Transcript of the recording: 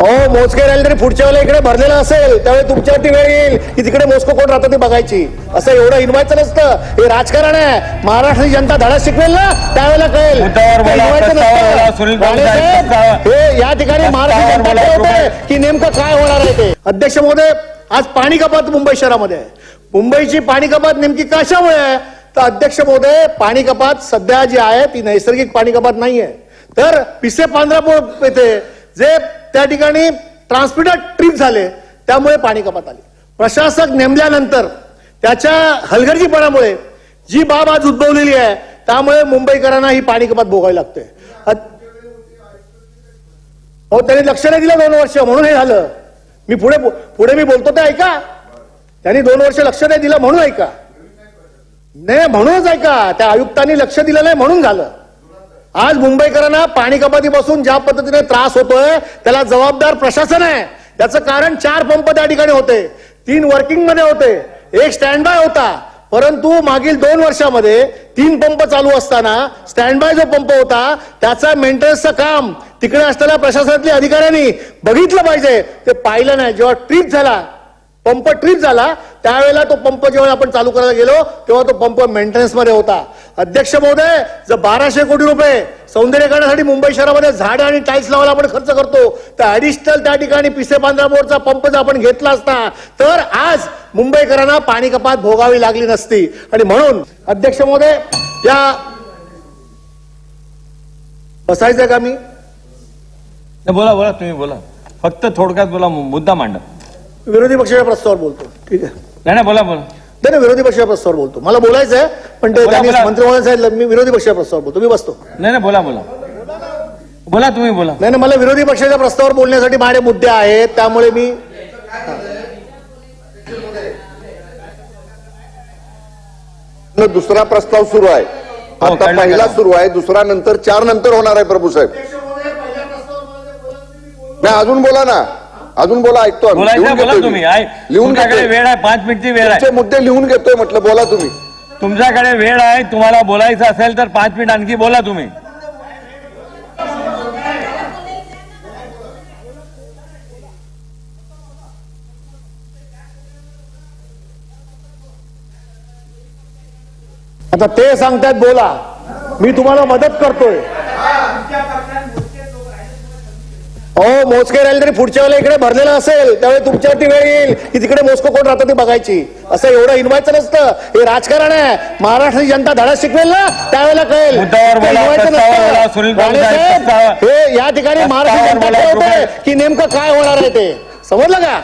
हो मोजके राहिले तरी पुढच्या वेळेला इकडे भरलेलं असेल त्यावेळी तुमच्यावरती वेळ येईल की तिकडे मोजको कोण राहतं ती बघायची. असं एवढं इनवायचं नसतं. हे राजकारण आहे. महाराष्ट्राची जनता धडा शिकवेल ना? त्यावेळेला कळेल. हे या ठिकाणी महाराष्ट्र जनता की नेमकं काय होणार आहे ते. अध्यक्ष महोदय आज पाणी कपात मुंबई शहरामध्ये. मुंबईची पाणी कपात नेमकी कशामुळे आहे? तर अध्यक्ष महोदय पाणी कपात सध्या जी आहे ती नैसर्गिक पाणी कपात नाहीये. तर पिसे पांढरापूर येथे जे त्या ठिकाणी ट्रान्समिटर ट्रिप झाले त्यामुळे पाणी कपात आली. प्रशासक नेमल्यानंतर त्याच्या हलगर्जीपणामुळे जी बाब आज उद्भवलेली आहे त्यामुळे मुंबईकरांना ही पाणी कपात भोगावी लागते. हो त्यांनी लक्ष नाही दिलं दोन वर्ष म्हणून हे झालं. मी पुढे पुढे मी बोलतो ते ऐका. त्यांनी दोन वर्ष लक्ष नाही दिलं म्हणून ऐका. नाही म्हणूनच ऐका. त्या आयुक्तांनी लक्ष दिलं नाही म्हणून झालं. आज मुंबईकरांना पाणी कपातीपासून ज्या पद्धतीने त्रास होतोय त्याला जबाबदार प्रशासन आहे. त्याचं कारण चार पंप त्या ठिकाणी होते. तीन वर्किंगमध्ये होते. एक स्टँड बाय होता. परंतु मागील दोन वर्षामध्ये तीन पंप चालू असताना स्टँड बाय जो पंप होता त्याचा मेंटेनन्सचं काम तिकडे असलेल्या प्रशासनातल्या अधिकाऱ्यांनी बघितलं पाहिजे. ते पाहिलं नाही. जेव्हा ट्रीप झाला पंप ट्रीप झाला त्यावेळेला तो पंप जेव्हा आपण चालू करायला गेलो तेव्हा तो पंप मेंटेनन्समध्ये होता. अध्यक्ष महोदय जर बाराशे कोटी रुपये सौंदर्यीकरणासाठी मुंबई शहरामध्ये झाड आणि टाईल्स लावायला आपण खर्च करतो तर ऍडिशनल त्या ठिकाणी पिसे पांढरा बोरचा पंप जर आपण घेतला असता तर आज मुंबईकरांना पाणी कपात भोगावी लागली नसती. आणि म्हणून अध्यक्ष महोदय या बसायचंय का मी? बोला बोला तुम्ही बोला. फक्त थोडक्यात बोला मुद्दा मांडा. विरोधी पक्षाच्या प्रस्तावावर बोलतो. ठीक आहे. नाही नाही, बोला बोला. नाही नाही, विरोधी पक्षाच्या प्रस्तावावर बोलतो. मला बोलायचं आहे पण ते बोला, त्यांनी बोला. मंत्री महोदय सांगितलं मी विरोधी पक्षाच्या प्रस्तावावर बोलतो. मी बसतो. नाही नाही बोला बोला. बोला तुम्ही बोला. नाही नाही मला विरोधी पक्षाच्या प्रस्तावावर बोलण्यासाठी माझे मुद्दे आहेत त्यामुळे मी न दुसरा प्रस्ताव सुरू आहे. हो, आता पहिला. सुरू आहे दुसरा नंतर चार नंतर होणार आहे प्रभू साहेब. नाही अजून बोला ना. अजून बोला ऐकतो आम्ही. बोलायचं लिहून बोला घेतोय तुम्ही. मी. आहे लिहून तुमच्याकडे घेतोय. वेळ आहे पाच मिनिटची वेळ आहे. तुमचे मुद्दे लिहून घेतोय म्हटलं बोला तुम्ही. तुमच्याकडे वेळ आहे तुम्हाला बोलायचं असेल तर पाच मिनिट आणखी बोला तुम्ही. आता ते सांगतायत बोला. मी तुम्हाला मदत करतोय. हो मोजके राहिले तरी पुढच्या वेळेला इकडे भरलेलं असेल त्यावेळी तुमच्यावरती वेळ येईल. की तिकडे मोजको कोण राहतं ती बघायची. असं एवढं इनवायचं नसतं. हे राजकारण आहे. महाराष्ट्राची जनता धडा शिकवेल ना? त्यावेळेला कळेल. हे या ठिकाणी महाराष्ट्राची जनता की नेमकं काय होणार आहे ते? समजलं का?